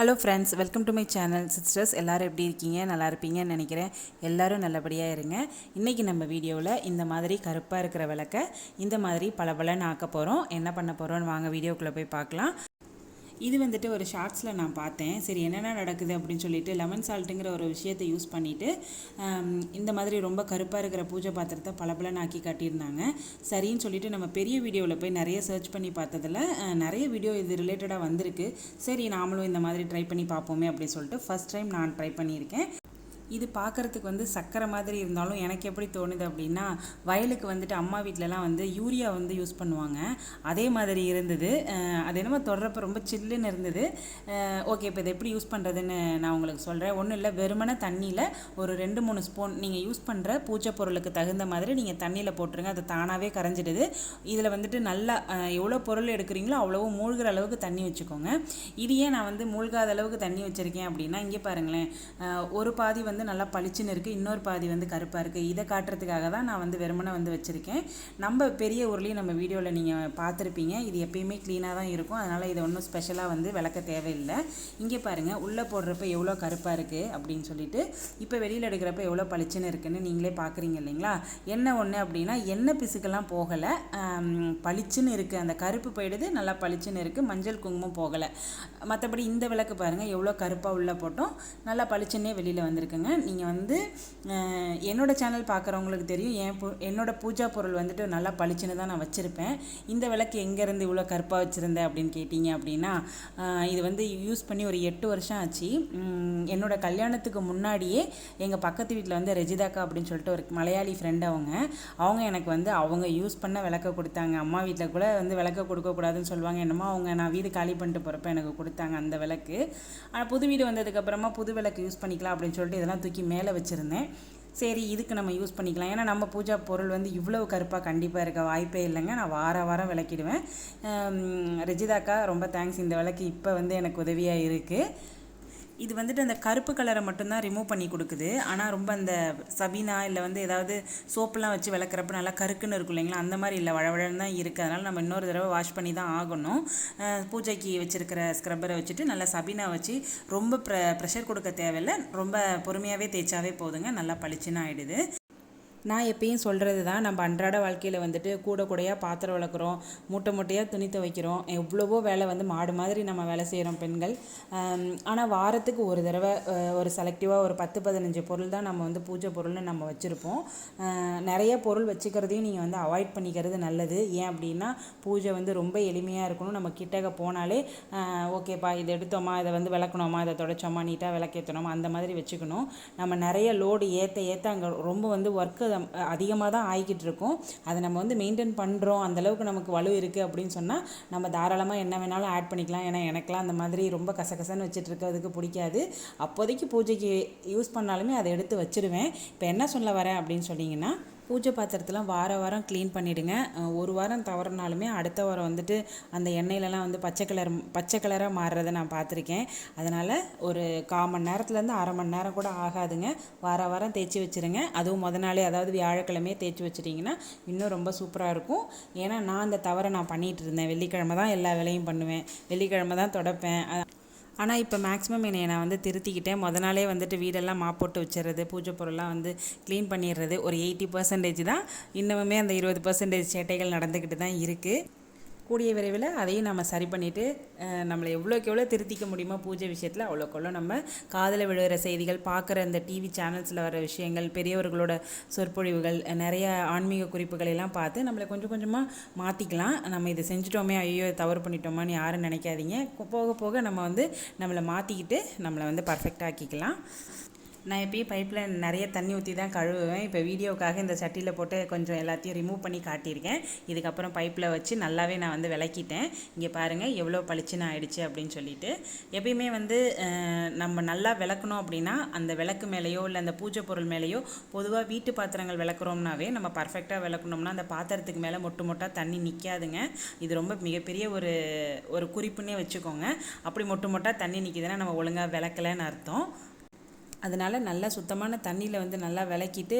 Hello friends welcome to my channel sisters எல்லோரும் எப்படி இருக்கீங்க? நல்லா இருப்பீங்கன்னு நினைக்கிறேன். எல்லோரும் நல்லபடியாக இருங்க. இன்றைக்கி நம்ம வீடியோவில் இந்த மாதிரி கருப்பாக இருக்கிற விளக்க இந்த மாதிரி பளபளன்னு ஆக்க போகிறோம் என்ன பண்ண போகிறோன்னு வாங்க வீடியோக்குள்ளே போய் பார்க்கலாம். இது வந்துட்டு ஒரு ஷார்ட்ஸில் நான் பார்த்தேன். சரி என்னென்ன நடக்குது அப்படின்னு சொல்லிட்டு லெமன் சால்ட்டுங்கிற ஒரு விஷயத்தை யூஸ் பண்ணிவிட்டு இந்த மாதிரி ரொம்ப கருப்பாக இருக்கிற பூஜை பாத்திரத்தை பளபளன்னு ஆக்கி காட்டியிருந்தாங்க. சரின்னு சொல்லிட்டு நம்ம பெரிய வீடியோவில் போய் நிறைய சர்ச் பண்ணி பார்த்ததில் நிறைய வீடியோ இது ரிலேட்டடாக வந்திருக்கு. சரி நாமளும் இந்த மாதிரி ட்ரை பண்ணி பார்ப்போமே அப்படின்னு சொல்லிட்டு ஃபஸ்ட் டைம் நான் ட்ரை பண்ணியிருக்கேன். இது பார்க்குறதுக்கு வந்து சக்கரை மாதிரி இருந்தாலும் எனக்கு எப்படி தோணுது அப்படின்னா வயலுக்கு வந்துட்டு அம்மா வீட்டிலலாம் வந்து யூரியா வந்து யூஸ் பண்ணுவாங்க. அதே மாதிரி இருந்தது. அது என்னமோ தொடரப்போ ரொம்ப சில்லுன்னு இருந்தது. ஓகே இப்போ இதை எப்படி யூஸ் பண்ணுறதுன்னு நான் உங்களுக்கு சொல்கிறேன் ஒன்றும் இல்லை வெறுமன தண்ணியில் ஒரு ரெண்டு மூணு ஸ்பூன் நீங்கள் யூஸ் பண்ணுற பூஜை பொருளுக்கு தகுந்த மாதிரி நீங்கள் தண்ணியில் போட்டுருங்க. அது தானாகவே கரைஞ்சிடுது. இதில் வந்துட்டு நல்லா எவ்வளோ பொருள் எடுக்கிறீங்களோ அவ்வளோ மூழ்கிற அளவுக்கு தண்ணி வச்சுக்கோங்க. இது ஏன் நான் வந்து மூழ்காத அளவுக்கு தண்ணி வச்சுருக்கேன் அப்படின்னா இங்கே பாருங்களேன். ஒரு பாதி வந்து வந்து நல்லா பளிச்சுன்னு இருக்குது இன்னொரு பாதி வந்து கருப்பாக இருக்குது இதை காட்டுறதுக்காக தான் நான் வந்து வெறுமனை வந்து வச்சுருக்கேன். நம்ம பெரிய ஊர்லேயும் நம்ம வீடியோவில் நீங்கள் பார்த்துருப்பீங்க. இது எப்பயுமே க்ளீனாக தான் இருக்கும். அதனால் இதை ஒன்றும் ஸ்பெஷலாக வந்து விளக்க தேவையில்லை. இங்கே பாருங்கள் உள்ளே போடுறப்ப எவ்வளோ கருப்பாக இருக்குது அப்படின்னு சொல்லிட்டு இப்போ வெளியில் எடுக்கிறப்ப எவ்வளோ பளிச்சுன்னு இருக்குன்னு நீங்களே பார்க்குறீங்க இல்லைங்களா? என்ன ஒன்று அப்படின்னா எண்ணெய் பிசுக்கெல்லாம் போகலை. பளிச்சுன்னு இருக்குது அந்த கருப்பு போயிடுது நல்லா பளிச்சுன்னு இருக்குது மஞ்சள் குங்குமம் போகலை. மற்றபடி இந்த விளக்கு பாருங்கள் எவ்வளோ கருப்பாக உள்ளே போட்டோம். நல்லா பளிச்சுன்னே வெளியில் வந்திருக்குங்க. நீங்கள் வந்து என்னோடய சேனல் பார்க்குறவங்களுக்கு தெரியும். என் பூ என்னோடய பூஜா பொருள் வந்துட்டு நல்லா பளிச்சுன்னு தான் நான் வச்சுருப்பேன். இந்த விளக்கு எங்கேருந்து இவ்வளோ கருப்பாக வச்சுருந்தேன் அப்படின்னு கேட்டிங்க அப்படின்னா இது வந்து யூஸ் பண்ணி ஒரு எட்டு வருஷம் ஆச்சு. என்னோடய கல்யாணத்துக்கு முன்னாடியே எங்கள் பக்கத்து வீட்டில் வந்து ரெஜிதாக்கா அப்படின்னு சொல்லிட்டு ஒரு மலையாளி ஃப்ரெண்ட் அவங்க. அவங்க எனக்கு வந்து அவங்க யூஸ் பண்ண விளக்க கொடுத்தாங்க. அம்மா வீட்டில் கூட வந்து விளக்க கொடுக்கக்கூடாதுன்னு சொல்லுவாங்க. என்னமோ அவங்க நான் வீடு காலி பண்ணிட்டு போகிறப்ப எனக்கு கொடுத்தாங்க அந்த விளக்கு. ஆனால் புது வீடு வந்ததுக்கப்புறமா புது விளக்கு யூஸ் பண்ணிக்கலாம் அப்படின்னு சொல்லிட்டு இதெல்லாம் தூக்கி மேலே வச்சுருந்தேன். சரி இதுக்கு நம்ம யூஸ் பண்ணிக்கலாம். ஏன்னா நம்ம பூஜா பொருள் வந்து இவ்வளோ கருப்பாக கண்டிப்பாக இருக்க வாய்ப்பே இல்லைங்க. நான் வார வாரம் விளக்கிடுவேன். ரஜிதாக்கா ரொம்ப தேங்க்ஸ் இந்த விளக்கு இப்போ வந்து எனக்கு உதவியாக இருக்குது இது வந்துட்டு அந்த கருப்பு கலரை மட்டும்தான் ரிமூவ் பண்ணி கொடுக்குது. ஆனால் ரொம்ப அந்த சபீனா இல்லை வந்து ஏதாவது சோப்பெலாம் வச்சு விளக்குறப்ப நல்லா கருக்குன்னு இருக்கும் இல்லைங்களா? அந்த மாதிரி இல்லை. வழவழன்னு தான் இருக்குது அதனால் நம்ம இன்னொரு தடவை வாஷ் பண்ணி தான் ஆகணும். பூஜைக்கு வச்சுருக்கிற ஸ்க்ரப்பரை வச்சுட்டு நல்லா சபீனா வச்சு ரொம்ப ப்ர ப்ரெஷர் கொடுக்க தேவையில்லை. ரொம்ப பொறுமையாகவே தேய்ச்சாவே போதுங்க. நல்லா பளிச்சுன்னு ஆகிடுது நான் எப்பயும் சொல்கிறது தான் நம்ம அன்றாட வாழ்க்கையில் வந்துட்டு கூட கூடையாக பாத்திரம் வளர்க்குறோம் மூட்டை மூட்டையாக துணி துவைக்கிறோம் எவ்வளவோ வேலை வந்து மாடு மாதிரி நம்ம வேலை செய்கிறோம் பெண்கள். ஆனால் வாரத்துக்கு ஒரு தடவை ஒரு செலக்டிவாக ஒரு பத்து பதினஞ்சு பொருள் தான் நம்ம வந்து பூஜை பொருள்னு நம்ம வச்சுருப்போம். நிறைய பொருள் வச்சுக்கிறதையும் நீங்கள் வந்து அவாய்ட் பண்ணிக்கிறது நல்லது. ஏன் அப்படின்னா பூஜை வந்து ரொம்ப எளிமையாக இருக்கணும். நம்ம கிட்டக்க போனாலே ஓகேப்பா இதை எடுத்தோமா இதை வந்து விளக்கணுமா இதை தொடச்சோமா நீட்டாக விளக்கேற்றணுமா அந்த மாதிரி வச்சுக்கணும். நம்ம நிறைய லோடு ஏற்ற ஏற்ற அங்கே ரொம்ப வந்து ஒர்க்கு அதிகமாக தான் ஆகிக்கிட்டு இருக்கும். அதை நம்ம வந்து மெயின்டைன் பண்ணுறோம் அந்தளவுக்கு நமக்கு வலு இருக்குது அப்படின்னு சொன்னால் நம்ம தாராளமாக என்ன வேணாலும் ஆட் பண்ணிக்கலாம். ஏன்னா எனக்கெலாம் அந்த மாதிரி ரொம்ப கசகசன்னு வச்சுட்டு இருக்கிறதுக்கு பிடிக்காது. அப்போதைக்கு பூஜைக்கு யூஸ் பண்ணாலுமே அதை எடுத்து வச்சுருவேன். இப்போ என்ன சொல்ல வரேன் அப்படின்னு சொன்னீங்கன்னா பூஜை பாத்திரத்தெலாம் வார வாரம் க்ளீன் பண்ணிவிடுங்க ஒரு வாரம் தவறினாலுமே அடுத்த வாரம் வந்துட்டு அந்த எண்ணெயிலலாம் வந்து பச்சை கலர் பச்சை கலராக மாறுறதை நான் பார்த்துருக்கேன் அதனால் ஒரு கால் மணி நேரத்துலேருந்து அரை மணி நேரம் கூட ஆகாதுங்க. வார வாரம் தேய்ச்சி வச்சுருங்க. அதுவும் முத நாளே அதாவது வியாழக்கிழமையே தேய்ச்சி வச்சிட்டிங்கன்னா இன்னும் ரொம்ப சூப்பராக இருக்கும். ஏன்னா நான் அந்த தவறை நான் பண்ணிகிட்டு இருந்தேன். வெள்ளிக்கிழமை தான் எல்லா வேலையும் பண்ணுவேன். வெள்ளிக்கிழமை தான் தொடப்பேன். ஆனால் இப்போ மேக்ஸிமம் என்னை நான் வந்து திருத்திக்கிட்டேன். முத நாளே வந்துட்டு வீடெல்லாம் மாப் போட்டு வச்சுறது பூஜை பொருள்லாம் வந்து க்ளீன் பண்ணிடுறது ஒரு எயிட்டி பர்சன்டேஜ் தான். இன்னமுமே அந்த இருபது பர்சன்டேஜ் சேட்டைகள் நடந்துக்கிட்டு தான் இருக்குது கூடிய விரைவில் அதையும் நம்ம சரி பண்ணிவிட்டு நம்மளை எவ்வளோக்கு எவ்வளோ திருத்திக்க முடியுமோ பூஜை விஷயத்தில் அவ்வளோக்கு நம்ம காதில் விழுகிற செய்திகள் பார்க்குற இந்த டிவி சேனல்ஸில் வர விஷயங்கள் பெரியவர்களோட சொற்பொழிவுகள் நிறைய ஆன்மீக குறிப்புகள் எல்லாம் பார்த்து நம்மளை கொஞ்சம் கொஞ்சமாக மாற்றிக்கலாம் நம்ம இதை செஞ்சுட்டோமே ஐயோ தவறு பண்ணிட்டோமான்னு யாரும் நினைக்காதீங்க. போக போக நம்ம வந்து நம்மளை மாற்றிக்கிட்டு நம்மளை வந்து பர்ஃபெக்ட் ஆக்கிக்கலாம். நான் எப்பயும் பைப்பில் நிறைய தண்ணி ஊற்றி தான் கழுவுவேன். இப்போ வீடியோக்காக இந்த சட்டியில் போட்டு கொஞ்சம் எல்லாத்தையும் ரிமூவ் பண்ணி காட்டியிருக்கேன். இதுக்கப்புறம் பைப்பில் வச்சு நல்லாவே நான் வந்து விளக்கிட்டேன். இங்கே பாருங்கள் எவ்வளோ பளிச்சுன்னு ஆயிடுச்சு அப்படின்னு சொல்லிட்டு. எப்பயுமே வந்து நம்ம நல்லா விளக்கணும் அப்படின்னா அந்த விளக்கு மேலேயோ இல்லை அந்த பூஜை பொருள் மேலேயோ பொதுவாக வீட்டு பாத்திரங்கள் விளக்குறோம்னாவே நம்ம பர்ஃபெக்டாக விளக்கணும்னா அந்த பாத்திரத்துக்கு மேலே மொட்டு மொட்டாக தண்ணி நிற்காதுங்க இது ரொம்ப மிகப்பெரிய ஒரு ஒரு குறிப்புன்னே வச்சுக்கோங்க. அப்படி மொட்டு மொட்டாக தண்ணி நிற்கிதுன்னா நம்ம ஒழுங்காக விளக்கலைன்னு அர்த்தம். அதனால் நல்லா சுத்தமான தண்ணியில் வந்து நல்லா விளக்கிட்டு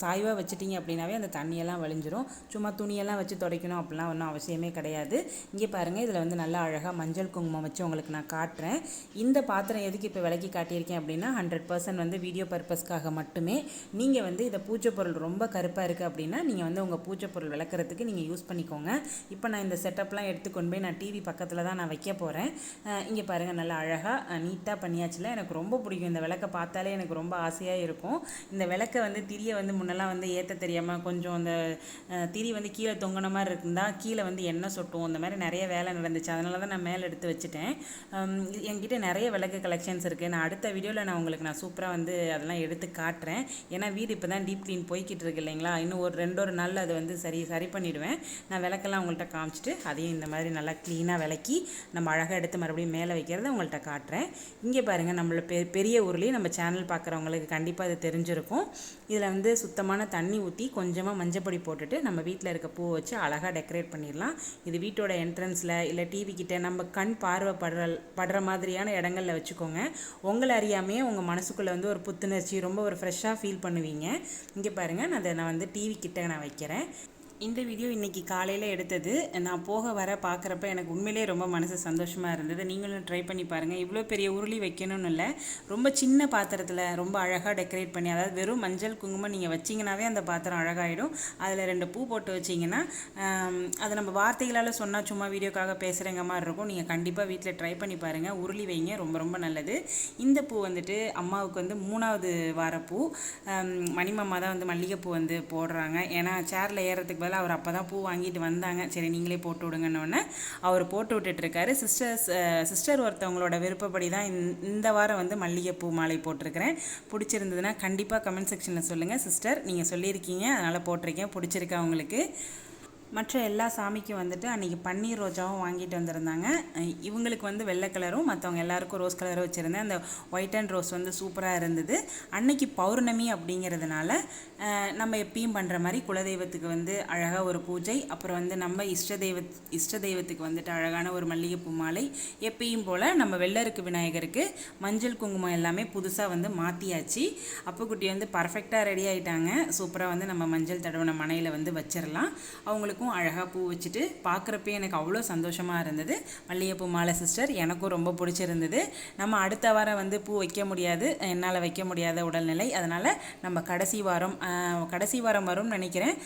சாய்வாக வச்சிட்டிங்க அப்படின்னாவே அந்த தண்ணியெல்லாம் வழிஞ்சிரும். சும்மா துணியெல்லாம் வச்சு துடைக்கணும் அப்படிலாம் ஒன்றும் அவசியமே கிடையாது. இங்கே பாருங்கள் இதில் வந்து நல்லா அழகாக மஞ்சள் குங்குமம் வச்சு உங்களுக்கு நான் காட்டுறேன். இந்த பாத்திரம் எதுக்கு இப்போ விளக்கி காட்டியிருக்கேன் அப்படின்னா ஹண்ட்ரட் பர்சன்ட் வந்து வீடியோ பர்பஸ்க்காக மட்டுமே. நீங்கள் வந்து இதை பூஜை பொருள் ரொம்ப கருப்பாக இருக்குது அப்படின்னா நீங்கள் வந்து உங்கள் பூஜை பொருள் விளக்குறதுக்கு நீங்கள் யூஸ் பண்ணிக்கோங்க. இப்போ நான் இந்த செட்டப்லாம் எடுத்துக்கொண்டு போய் நான் டிவி பக்கத்தில் தான் நான் வைக்க போகிறேன் இங்கே பாருங்கள் நல்லா அழகாக நீட்டாக பண்ணியாச்சுல. எனக்கு ரொம்ப பிடிக்கும் இந்த விளக்கை பார்த்தாலே எனக்கு ரொம்ப ஆசையாக இருக்கும். இந்த விளக்கை வந்து திரியை வந்து முன்னெல்லாம் வந்து ஏற்ற தெரியாமல் கொஞ்சம் அந்த திரி வந்து கீழே தொங்கின மாதிரி இருந்தால் கீழே வந்து எண்ணெய் சொட்டும். அந்த மாதிரி நிறைய வேலை நடந்துச்சு. அதனால தான் நான் மேலே எடுத்து வச்சுட்டேன். என்கிட்ட நிறைய விளக்கு கலெக்ஷன்ஸ் இருக்குது நான் அடுத்த வீடியோவில் நான் உங்களுக்கு நான் சூப்பராக வந்து அதெல்லாம் எடுத்து காட்டுறேன். ஏன்னா வீடு இப்போ தான் டீப் க்ளீன் போய்கிட்டு இருக்கு இல்லைங்களா? இன்னும் ஒரு ரெண்டு ஒரு நாளில் அது வந்து சரி சரி பண்ணிவிடுவேன் நான் விளக்கெல்லாம் உங்கள்கிட்ட காமிச்சிட்டு அதையும் இந்த மாதிரி நல்லா க்ளீனாக விளக்கி நம்ம அழகாக எடுத்து மறுபடியும் மேலே வைக்கிறத உங்கள்கிட்ட காட்டுறேன். இங்கே பாருங்கள் நம்மள பெ பெரிய ஊர்லேயும் நம்ம சேனல் பார்க்குறவங்களுக்கு கண்டிப்பாக அது தெரிஞ்சிருக்கும். இதில் வந்து சுத்தமான தண்ணி ஊற்றி கொஞ்சமாக மஞ்சப்பொடி போட்டுட்டு நம்ம வீட்டில் இருக்க பூவை வச்சு அழகாக டெக்கரேட் பண்ணிடலாம். இது வீட்டோட என்ட்ரன்ஸில் இல்லை டிவி கிட்ட நம்ம கண் பார்வை படுற படுற மாதிரியான இடங்களில் வச்சுக்கோங்க. உங்களை அறியாமையே உங்கள் மனசுக்குள்ளே வந்து ஒரு புத்துணர்ச்சி ரொம்ப ஒரு ஃப்ரெஷ்ஷாக ஃபீல் பண்ணுவீங்க. இங்கே பாருங்கள் நான் அதை நான் வந்து டிவி கிட்ட நான் வைக்கிறேன். இந்த வீடியோ இன்றைக்கி காலையில் எடுத்தது. நான் போக வர பார்க்குறப்ப எனக்கு உண்மையிலே ரொம்ப மனசு சந்தோஷமாக இருந்தது. நீங்களும் ட்ரை பண்ணி பாருங்கள் இவ்வளோ பெரிய உருளி வைக்கணும்னு இல்லை. ரொம்ப சின்ன பாத்திரத்தில் ரொம்ப அழகாக டெக்கரேட் பண்ணி அதாவது வெறும் மஞ்சள் குங்குமம் நீங்கள் வச்சிங்கனாவே அந்த பாத்திரம் அழகாயிடும். அதில் ரெண்டு பூ போட்டு வச்சிங்கன்னா அதை நம்ம வார்த்தைகளால் சொன்னால் சும்மா வீடியோக்காக பேசுகிறங்க மாதிரி இருக்கும். நீங்கள் கண்டிப்பாக வீட்டில் ட்ரை பண்ணி பாருங்கள் உருளி வைங்க ரொம்ப ரொம்ப நல்லது. இந்த பூ வந்துட்டு அம்மாவுக்கு வந்து மூணாவது வார பூ மணிமம்மா தான் வந்து மல்லிகைப்பூ வந்து போடுறாங்க. ஏன்னா சேரில் ஏறதுக்கு பதில் அவர் அப்போ தான் பூ வாங்கிட்டு வந்தாங்க. சரி நீங்களே போட்டு விடுங்கன்னொன்னே அவர் போட்டு விட்டுட்ருக்காரு. சிஸ்டர்ஸ் சிஸ்டர் ஒருத்தவங்களோட விருப்பப்படி தான் இந்த வாரம் வந்து மல்லிகைப்பூ மாலை போட்டிருக்கிறேன். பிடிச்சிருந்ததுன்னா கண்டிப்பாக கமெண்ட் செக்ஷனில் சொல்லுங்கள் சிஸ்டர் நீங்கள் சொல்லியிருக்கீங்க அதனால் போட்டிருக்கேன். பிடிச்சிருக்கா உங்களுக்கு? மற்ற எல்லா சாமிக்கும் வந்துட்டு அன்றைக்கி பன்னீர் ரோஜாவும் வாங்கிட்டு வந்திருந்தாங்க. இவங்களுக்கு வந்து வெள்ளை கலரும் மற்றவங்க எல்லாருக்கும் ரோஸ் கலரும் வச்சுருந்தேன். அந்த ஒயிட் அண்ட் ரோஸ் வந்து சூப்பராக இருந்தது. அன்னைக்கு பௌர்ணமி அப்படிங்கிறதுனால நம்ம எப்பயும் பண்ணுற மாதிரி குலதெய்வத்துக்கு வந்து அழகாக ஒரு பூஜை அப்புறம் வந்து நம்ம இஷ்ட தெய்வ இஷ்ட தெய்வத்துக்கு வந்துட்டு அழகான ஒரு மல்லிகைப்பூ மாலை எப்பயும் போல் நம்ம வெள்ளருக்கு விநாயகருக்கு மஞ்சள் குங்குமம் எல்லாமே புதுசாக வந்து மாற்றியாச்சு குட்டி வந்து பர்ஃபெக்டாக ரெடி ஆகிட்டாங்க சூப்பராக வந்து நம்ம மஞ்சள் தடவின மனையில் வந்து வச்சிடலாம் அவங்களுக்கு எல்லாத்துக்கும் அழகாக பூ வச்சுட்டு பார்க்குறப்பே எனக்கு அவ்வளோ சந்தோஷமாக இருந்தது. மல்லிகைப்பூ மாலை சிஸ்டர் எனக்கும் ரொம்ப பிடிச்சிருந்தது. நம்ம அடுத்த வாரம் வந்து பூ வைக்க முடியாது. என்னால் வைக்க முடியாத உடல்நிலை. அதனால் நம்ம கடைசி வாரம் கடைசி வாரம் வரும்னு நினைக்கிறேன்.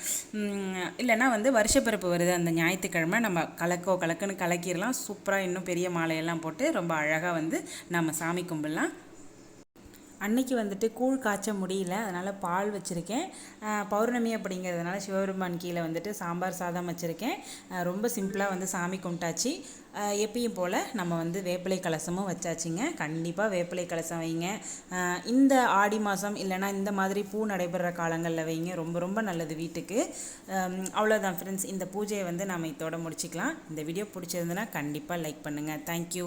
இல்லைன்னா வந்து வருஷப்பிறப்பு வருது. அந்த ஞாயிற்றுக்கிழமை நம்ம கலக்கோ கலக்குன்னு கலக்கிடலாம். சூப்பராக இன்னும் பெரிய மாலையெல்லாம் போட்டு ரொம்ப அழகாக வந்து நம்ம சாமி கும்பிடலாம். அன்னைக்கு வந்துட்டு கூழ் காய்ச்ச முடியல அதனால் பால் வச்சுருக்கேன். பௌர்ணமி அப்படிங்கிறதுனால சிவபெருமான் கீழே வந்துட்டு சாம்பார் சாதம் வச்சுருக்கேன். ரொம்ப சிம்பிளாக வந்து சாமி கும்பிட்டாச்சு. எப்பயும் போல் நம்ம வந்து வேப்பிலை கலசமும் வச்சாச்சுங்க. கண்டிப்பாக வேப்பிலை கலசம் வைங்க. இந்த ஆடி மாதம் இல்லைனா இந்த மாதிரி பூ நடைபெற காலங்களில் வைங்க. ரொம்ப ரொம்ப நல்லது வீட்டுக்கு. அவ்வளோதான் ஃப்ரெண்ட்ஸ் இந்த பூஜையை வந்து நம்ம இதோட முடிச்சுக்கலாம். இந்த வீடியோ பிடிச்சிருந்துன்னா கண்டிப்பாக லைக் பண்ணுங்கள் தேங்க்யூ